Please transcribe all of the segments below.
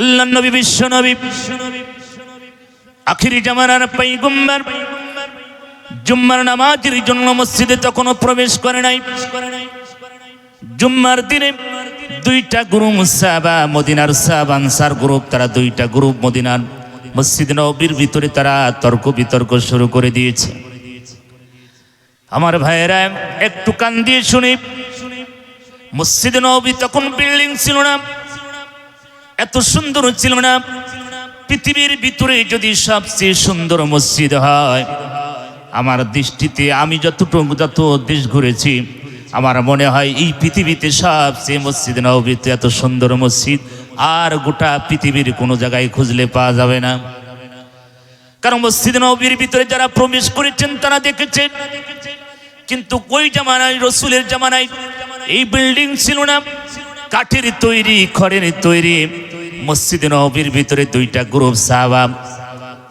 আল্লাহ নবী, বিশ্ব নবী। আখিরি জামানার পাইগম্বার জুম্মার নামাজের জন্য মসজিদে তখনও প্রবেশ করে নাই। জুম্মার দিনে দুইটা গ্রুপ সাহাবা, মদিনার সাহাব, আনসার গ্রুপ, তারা দুইটা গ্রুপ মদিনার মসজিদ নবীর ভিতরে তারা তর্ক বিতর্ক শুরু করে দিয়েছে। আমার ভাইয়েরা, একটু কান দিয়ে শুনি। মসজিদ নবী তখন বিল্ডিং ছিল না। এত সুন্দর ছিল না। পৃথিবীর ভিতরে যদি সবচেয়ে সুন্দর মসজিদ হয়, আমার দৃষ্টিতে আমি যতটুকু যত দেশ ঘুরেছি, আমার মনে হয় এই পৃথিবীতে সবচেয়ে মসজিদ নবীতে এত সুন্দর মসজিদ আর গোটা পৃথিবীর কোনো জায়গায় খুঁজলে পাওয়া যাবে না। কারণ মসজিদ নবীর ভিতরে যারা প্রবেশ করেছেন, তারা দেখেছেন কিন্তু ওই জামানায়, রসুলের জামানায় এই বিল্ডিং ছিল না। কাঠের তৈরি, খড়ের তৈরি। মসজিদ নবীর ভিতরে দুইটা গ্রুপ সাহাবা।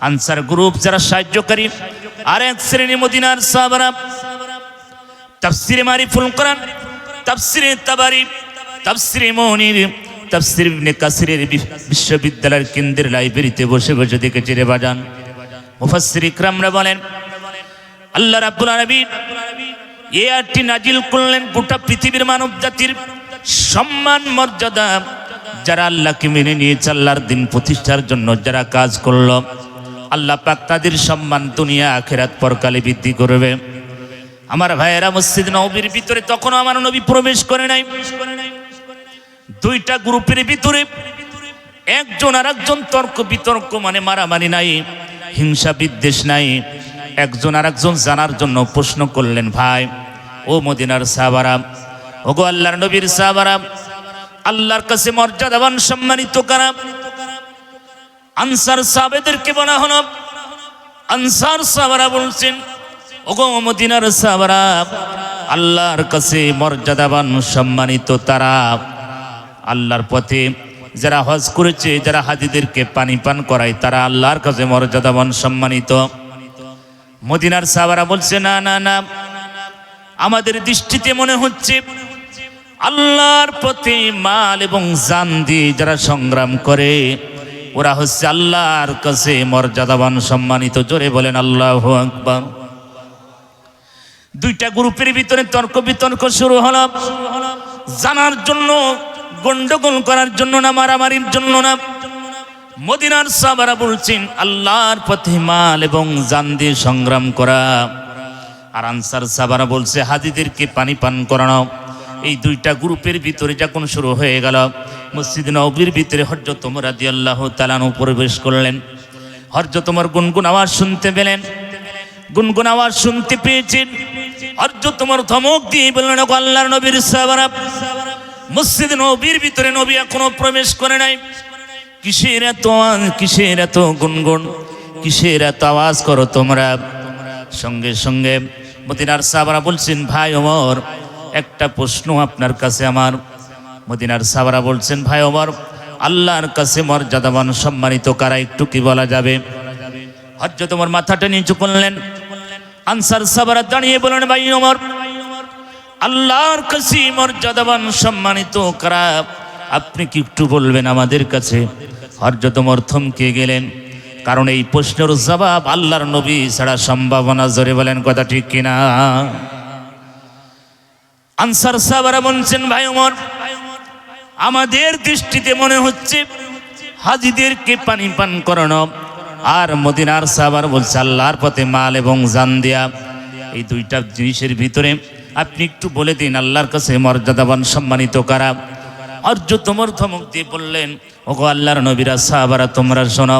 আনসার গ্রুপ যারা সাহায্যকারী, আর এক শ্রেণি মদিনার সাহাবারা। তাফসিরে মারিফুল কোরআন, তাফসিরে তাবারি, তাফসিরে মনির, তাফসির ইবনে কাসিরের বিশ্ববিদ্যালয়ের কেন্দ্রের লাইব্রেরিতে বসে বসে দেখেছি রে বাজান। মুফাসসির ইকরামরা বলেন, আল্লাহ রাব্বুল আলামিন এই আয়াতটি নাজিল করলেন গোটা পৃথিবীর মানব জাতির সম্মান, মর্যাদা যারা আল্লাহকে মেনে নিয়েছে, আল্লাহর দিন প্রতিষ্ঠার জন্য যারা কাজ করল, আল্লাহ পাক তাদের সম্মান দুনিয়া আখেরাত পরকালে বৃদ্ধি করবে। আমার ভাইয়েরা, মসজিদ নবীর ভিতরে তখনও আমার নবী প্রবেশ করে নাই। দুইটা গ্রুপের ভিতরে একজন আর একজন তর্ক বিতর্ক মানে মারামারি নাই, হিংসা বিদ্বেষ নাই। একজন আর একজন জানার জন্য প্রশ্ন করলেন, ভাই, ও মদিনার সাহাবারাম ও গো আল্লাহর নবীর সাহাবারাম আল্লাহর কাছে মর্যাদাবান সম্মানিত কারা আনসার সাহাবেদেরকে বলা হলো, আনসার সাহাবারা বলছেন, ওগো মদিনার সাহাবারা, আল্লাহর কাছে মর্যাদাবান সম্মানিত তারা। আল্লাহর পথে যারা হজ করেছে, যারা হাজিদেরকে পানি পান করায়, তারা আল্লাহর কাছে মর্যাদাবান সম্মানিত। মদিনার সাহাবারা বলছে, না না না। আমাদের দৃষ্টিতে মনে হচ্ছে আল্লাহর পথে মাল এবং জান দিয়ে যারা সংগ্রাম করে, ওরা হচ্ছে আল্লাহর কাছে মর্যাদাবান, সম্মানিত, জোরে বলেন আল্লাহ আকবার। দুইটা গ্রুপের ভিতরে তর্ক বিতর্ক শুরু হলো। জানার জন্য, গন্ডগোল করার জন্য না, মারামারির জন্য না। মদিনার সাবারা বলছেন, আল্লাহর পথে মাল এবং জান দিয়ে সংগ্রাম করা। আর আনসার সাবারা বলছে, হাজিদেরকে পানি পান করানো। এই দুইটা গ্রুপের ভিতরে যখন শুরু হয়ে গেল, মসজিদ নবীর ভিতরে হরজত রাদি আল্লাহ তালানু প্রবেশ করলেন। হরজতমর গুনগুন আওয়াজ শুনতে পেলেন। গুনগুন আওয়াজ শুনতে পেয়েছেন। হরজতমর ধমক দিয়ে বললেন, "ওগো আল্লাহর নবীর সাহাবারা, মসজিদ নবীর ভিতরে নবী এখনও প্রবেশ করে নাই। কিসের এত কিসের এত গুনগুন, কিসের এত আওয়াজ করো তোমরা? সঙ্গে সঙ্গে মদিনার সাহাবারা বলছেন, ভাই ওমর একটা প্রশ্ন আপনার কাছে আমার। মদিনার সাহাবারা বলছেন, ভাই ওমর, আল্লাহর কাছে মর্যাদাবান, সম্মানিত কারা একটু কি বলা যাবে? হজ্জ তোমার মাথাটা নিচু করলেন। আনসার সাহাবারা দাঁড়িয়ে বলেন ভাই ওমর, আল্লাহর কাছে মর্যাদাবান, সম্মানিত কারা? আপনি কি একটু বলবেন আমাদের কাছে? হরজতমর থমকে গেলেন। কারণ এই প্রশ্নের জবাব আল্লাহর নবী ছাড়া সম্ভাবনা, জোরে বলেন, কথা ঠিক কিনা? আনসার সাহাবারা বলছেন, ভাই ওমর, আমাদের দৃষ্টিতে মনে হচ্ছে হাজিদেরকে পানি পান করানো। আর মদিনার সাহাবার বলছে, আল্লাহর পথে মাল এবং জান দেয়া। এই দুইটা জিনিসের ভিতরে আপনি একটু বলে দিন, আল্লাহর কাছে মর্যাদাবান সম্মানিত কারা? অর্য তোমার ধমক দিয়ে বললেন, ওগো আল্লাহর নবীরা, সাহাবারা, তোমরা শোনো,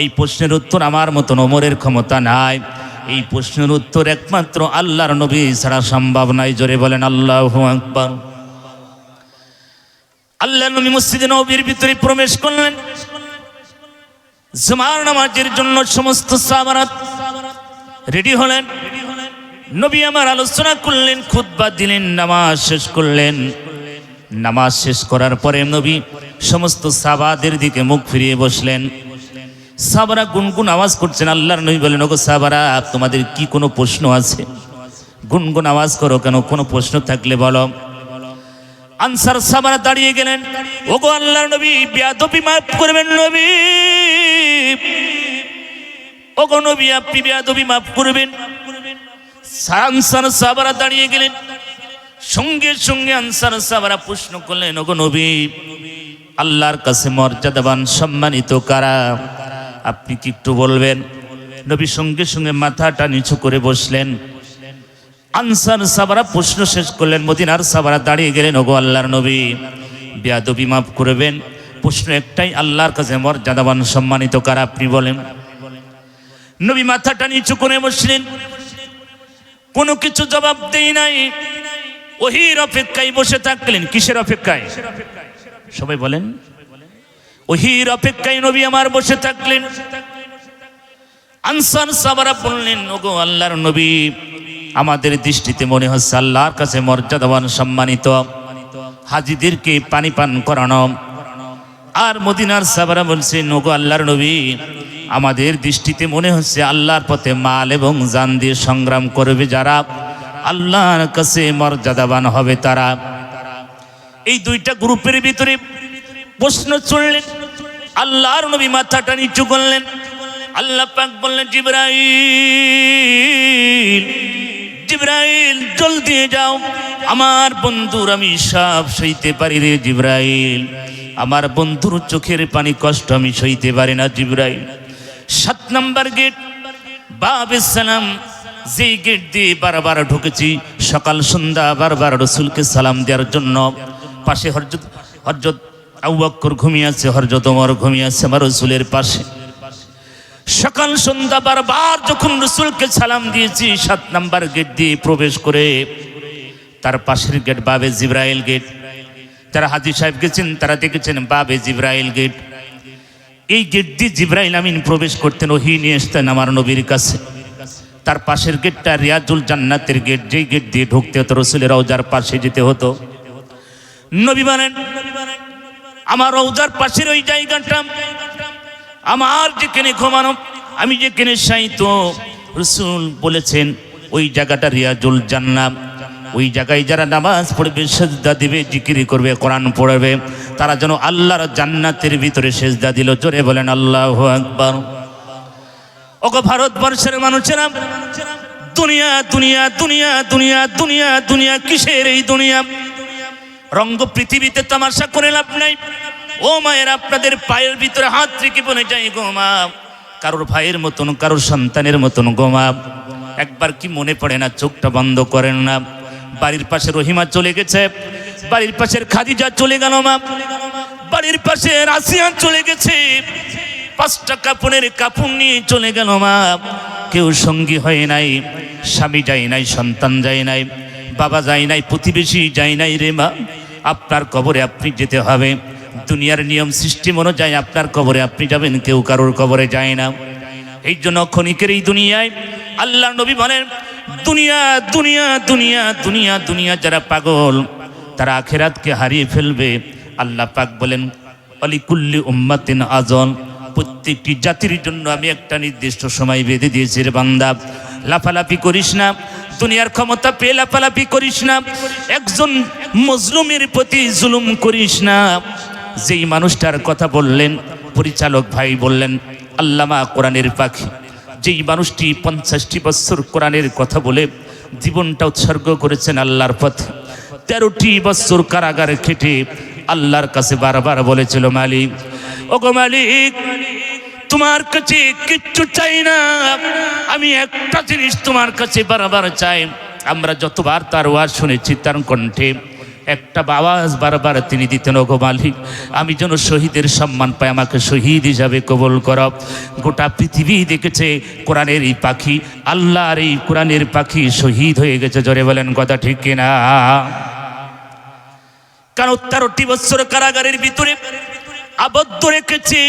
এই প্রশ্নের উত্তর আমার মতন ওমরের ক্ষমতা নাই। এই প্রশ্নের উত্তর একমাত্র আল্লাহর নবী ছাড়া সম্ভব নাই। জোরে বলেন, আল্লাহ আকবার। আল্লাহ নবী মসজিদে নবীর ভিতরে প্রবেশ করলেন। জুমার নামাজের জন্য সমস্ত সাহাবারাত রেডি হলেন। নবী আমার আলোচনা করলেন, খুতবা দিলেন, নামাজ শেষ করলেন। নামাজ শেষ করার পরে নবী সমস্ত সাবাদের দিকে মুখ ফিরিয়ে বসলেন। সাবারা গুনগুন আওয়াজ করছেন, আল্লাহর নবী বলেন, ওগো সাবারা, তোমাদের কি কোনো প্রশ্ন আছে? গুনগুন আওয়াজ করো কেন? কোনো প্রশ্ন থাকলে বলো। আনসার সাবারা দাঁড়িয়ে গেলেন, ওগো আল্লাহর নবী, বিয়াদবি মাফ করবেন নবী। ওগো নবী, আপনি বিয়াদবি মাফ করবেন। আনসার সাবারা দাঁড়িয়ে গেলেন, সঙ্গে সঙ্গে আনসার সাবারা প্রশ্ন করলেন, ওগো নবী, আল্লাহর কাছে মর্যাদাবান, সম্মানিত কারা? আপনি কি একটু বলবেন? নবী সঙ্গে সঙ্গে মাথাটা নিচু করে বসলেন। আনসার সাবারা প্রশ্ন শেষ করলেন, মদিনার সাবারা দাঁড়িয়ে গেলেন, ওগো আল্লাহর নবী। বিয়াদবি মাফ করবেন। প্রশ্ন একটাই, আল্লাহর কাছে মর্যাদাবান সম্মানিত কারা, আপনি বলেন। নবী মাথাটা নিচু করে বসলেন। কোনো কিছু জবাব দেই নাই। ওহির অপেক্ষায় বসে থাকলেন। কিসের অপেক্ষায়? সবাই বলেন। ওহির অপেক্ষায় নবী আমার বসে থাকলেন। আনসার সাবারা বললেন, ওগো আল্লাহর নবী, আমাদের দৃষ্টিতে মনে হচ্ছে আল্লাহর কাছে মর্যাদাবান, সম্মানিত। হাজিদেরকে পানি পান করানো। আর মদিনার সাবারা বলছেন, ওগো আল্লাহর নবী, আমাদের দৃষ্টিতে মনে হচ্ছে আল্লাহর পথে মাল এবং জান দিয়ে সংগ্রাম করবে যারা। আল্লাহর কাছে মর্যাদাবান হবে তারা। এই দুইটা গ্রুপের ভিতরে প্রশ্ন চললেন আল্লাহর নবী মাথাটা নিচু করলেন। আল্লাহ পাক বললেন, জিব্রাইল জিব্রাইল, জলদি যাও। আমার বন্ধুর আমি সব সইতে পারি রে জিব্রাইল। আমার বন্ধুর চোখের পানি কষ্ট আমি সইতে পারি না জিব্রাইল। সাত নাম্বার গেট, বাবে সালাম, যেই গেট দিয়ে বারবার ঢুকেছি, সকাল সন্ধ্যা বারবার রসুলকে সালাম দেওয়ার জন্য। পাশে হরজত হরজত আউ্বাক্কর ঘুমিয়ে আছে হরজত ওমর ঘুমিয়ে আমার রসুলের পাশে। সকাল সন্ধ্যা বারবার যখন রসুলকে সালাম দিয়েছি, সাত নাম্বার গেট দিয়ে প্রবেশ করে, তার পাশের গেট বাবে জিব্রাইল গেট। যারা হাজি সাহেব গেছেন, তারা দেখেছেন বাবে জিব্রাইল গেট। এই গেট দিয়ে জিব্রাইল আমিন প্রবেশ করতেন, ওহি নিয়ে আসতেন আমার নবীর কাছে। তার পাশের গেটটা রিয়াজুল জান্নাতের গেট, যেই গেট দিয়ে ঢুকতে হতো, রসুলের রওজার পাশে যেতে হতো। নবী বলেন আমার রওজার পাশের ওই জায়গাটা, আমার যেখানে ঘুমানো, আমি যেখানে সাইত রসুল বলেছেন, ওই জায়গাটা রিয়াজুল জান্নাম ওই জায়গায় যারা নামাজ পড়বে, সেজদা দিবে, জিকিরি করবে, কোরআন পড়বে, তারা যেন আল্লাহর জান্নাতের ভিতরে সেজদা দিল। জোরে বলেন, আল্লাহ আকবার। ওগো ভারতবর্ষের মানুষেরা, দুনিয়া দুনিয়া দুনিয়া দুনিয়া দুনিয়া দুনিয়া, কিসের এই দুনিয়া? রঙ্গ পৃথিবীতে তামাশা করে লাভ নাই। ও মায়ের, আপনাদের পায়ের ভিতরে হাত রেখে বলে যাই গো মা। কারোর ভাইয়ের মতন, কারোর সন্তানের মতন গো মা। একবার কি মনে পড়ে না, চোখটা বন্ধ করেন না। বাড়ির পাশে রহিমা চলে গেছে। বাড়ির পাশের খাদিজা চলে গেল মা। বাড়ির পাশে রাশিয়ান চলে গেছে। পাঁচটা কাপড়ের কাপড় নিয়ে চলে গেল মা। কেউ সঙ্গী হয় নাই, স্বামী যায় নাই, সন্তান যায় নাই। বাবা যায় নাই, প্রতিবেশী যায় নাই রে মা। আপনার কবরে আপনি যেতে হবে। দুনিয়ার নিয়ম সিস্টেম অনুযায়ী আপনার কবরে আপনি যাবেন, কেউ কারোর কবরে যায় না। এই জন্য ক্ষণিকের এই দুনিয়ায় আল্লাহ নবী বলেন, দুনিয়া দুনিয়া দুনিয়া দুনিয়া দুনিয়া যারা পাগল, তারা আখেরাতকে হারিয়ে ফেলবে। আল্লাহ পাক বলেন, অলিকুল্লি উম্মাতিন আজল। প্রত্যেকটি জাতির জন্য আমি একটা নির্দিষ্ট সময় বেঁধে দিয়েছি রে বান্দা। লাফালাফি করিস না, দুনিয়ার ক্ষমতা পেয়ে লাফালাফি করিস না, একজন মজলুমের প্রতি জুলুম করিস না। যেই মানুষটার কথা বললেন, পরিচালক ভাই বললেন, আল্লামা কোরআনের পাখি। যেই মানুষটি পঞ্চাশটি বছর কোরআনের কথা বলে, জীবনটা উৎসর্গ করেছেন আল্লাহর পথে। তেরোটি বছর কারাগারে খেটে আল্লাহর কাছে বারবার বলেছিল, মালিক, ওগো মালিক তোমার কাছে কিচ্ছু চাই না। আমি একটা জিনিস তোমার কাছে বারবার চাই। আমরা যতবার তার ওয়াজ শুনেছি তার কণ্ঠে একটা আওয়াজ বারবার তিনি দিতেন, ওগো মালিক, আমি যেন শহীদের সম্মান পাই, আমাকে শহীদ হিসাবে কবল কর। গোটা পৃথিবী দেখেছে, কোরআনের এই পাখি, আল্লাহর এই কোরআনের পাখি শহীদ হয়ে গেছে। জোরে বলেন, কথা ঠিক কিনা? কারণ তেরোটি বছর কারাগারের ভিতরে আবদ্ধ রেখেছি।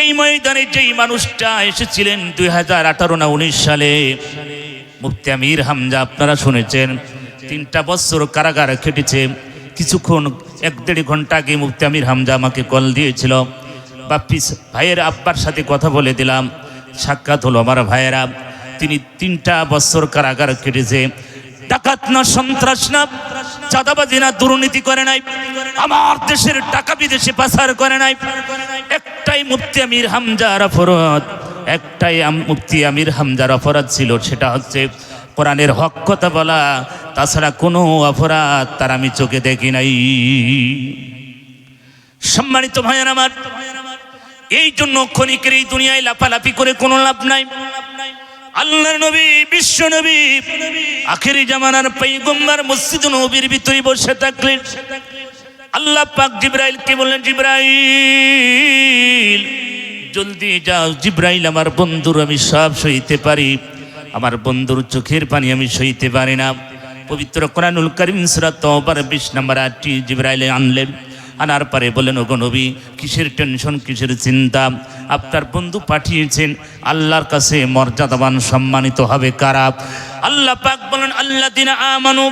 এই ময়দানে যেই মানুষটা এসেছিলেন দুই হাজার আঠারো না উনিশ সালে, মুফতি আমির হামজা, আপনারা শুনেছেন, তিনটা বছর কারাগার খেটেছে। কিছুক্ষণ, এক দেড় ঘণ্টা আগে মুফতি আমির হামজা আমাকে কল দিয়েছিল। বাপ্পি ভাইয়ের আব্বার সাথে কথা বলে দিলাম। সাক্ষাৎ হলো আমার ভাইয়েরা। তিনি তিনটা বছর কারাগার কেটেছে ডাকাত না সন্ত্রাস না। চাঁদাবাজি না দুর্নীতি করে নাই। আমার দেশের টাকা বিদেশে পাচার করে নাই। একটাই মুফতি আমির হামজার অপরাধ, একটাই মুফতি আমির হামজার অপরাধ ছিল, সেটা হচ্ছে কোরআনের হক কথা বলা। তাছাড়া কোনো অপরাধ তার আমি চোখে দেখি নাই। সম্মানিত ভাইয়ের আমার, এই জন্য ক্ষণিকের এই দুনিয়ায় লাফালাফি করে কোনো লাভ নাই। আল্লাহর নবী, বিশ্ব নবী, আখেরি জামানার পৈগম্বার মসজিদ নবীর ভিতরে বসে থাকলেন আল্লাহ পাক জিব্রাইল কে বললেন, জিব্রাইল, জলদি যাও, জিব্রাইল আমার বন্ধুর আমি সব সইতে পারি। আমার বন্ধুর চোখের পানি আমি সইতে পারি না। পবিত্র কোরআনুল করিম সুরা তওবার বিশ নম্বর আটটি জিব্রাইলে আনলেন। আনার পরে বলেন, ওগো নবী, কিসের টেনশন কিসের চিন্তা? আপনার বন্ধু পাঠিয়েছেন, আল্লাহর কাছে মর্যাদাবান, সম্মানিত হবে কারা? আল্লাহ পাক বলেন আল্লাহ দিনা আমানু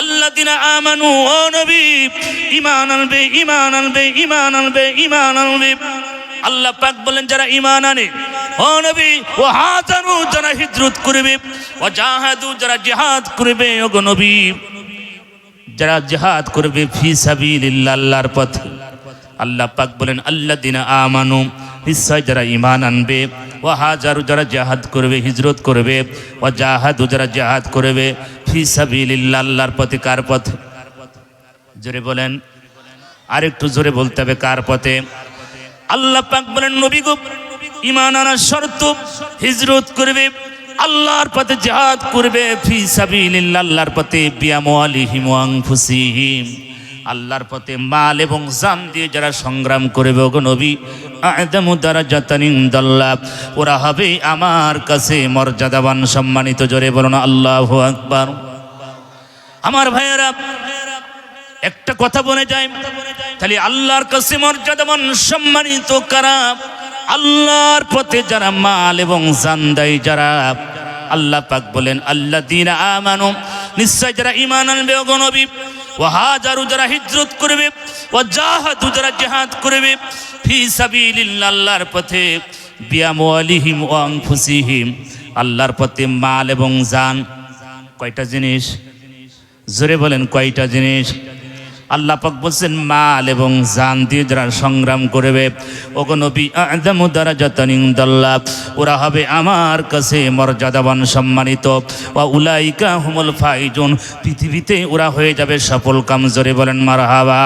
আল্লাহ দিনা আমানু, ও নবী ইমান আনবে ইমান আনবে ইমান আনবে ইমান আনবে। আল্লাহ পাক বলেন, যারা ইমান আনে, ও নবী, ও হাজারু যারা হিজরত করবে, ও জাহাদু যারা জিহাদ করবে, ওগো নবী। যারা জেহাদ করবে ফি সাবিলিল্লাহ, আল্লাহর পথে। আল্লাহ পাক বলেন আল্লাহ দিনা আমানু, নিশ্চয় যারা ইমান আনবে ও হাজারু যারা জাহাদ করবে, হিজরত করবে ও জাহাদু যারা জাহাদ করবে, ফি সাবিলিল্লাহ, আল্লাহর পথে, কার পথে? জোরে বলেন, আরেকটু জোরে বলতে হবে, কার পথে? আল্লাহ পাক বলেন, নবী গো ইমান আনার শর্ত, হিজরত করবে আল্লাহর পথে জিহাদ করবে, ফি সাবিলিল্লাহ, আল্লাহর পথে বিয়ামওয়ালিহিম ওয়া আনফুসিহিম। আল্লাহর পথে মাল এবং জান দিয়ে যারা সংগ্রাম করবে, ওগো নবী, আদামু দারাজাতান ইনদাল্লাহ ওরা হবে আমার কাছে মর্যাদাবান, সম্মানিত, জোরে বলুন, আল্লাহ আকবার। আমার ভাইয়েরা, একটা কথা বলে যায় তাহলে আল্লাহর কাছে মর্যাদাবান, সম্মানিত কারা? আল্লাহর পথে যারা মাল এবং জান দেয় যারা আল্লাহ পাক বলেন আল্লাহ দিন আমানু, নিশ্চয় যারা ইমান আনবে ও গণবী ও হাজারু যারা হিজরত করবে ও জাহাদু যারা জেহাদ করবে, ফি সাবিলিল্লাহ, আল্লাহর পথে বিয়ামওয়ালিহিম ও আনফুসিহিম, আল্লাহর পথে মাল এবং জান, কয়টা জিনিস? জোরে বলেন কয়টা জিনিস? আল্লাহ পাক বলছেন, মাল এবং জান দিয়ে যারা সংগ্রাম করবে ও নবী আদামু দ্বারা যতনিংদল্লাহ ওরা হবে আমার কাছে মর্যাদাবান সম্মানিত। ও উলাইকা হুমুল ফাইজুন, পৃথিবীতে ওরা হয়ে যাবে সফল কামজোরে বলেন, মারহাবা।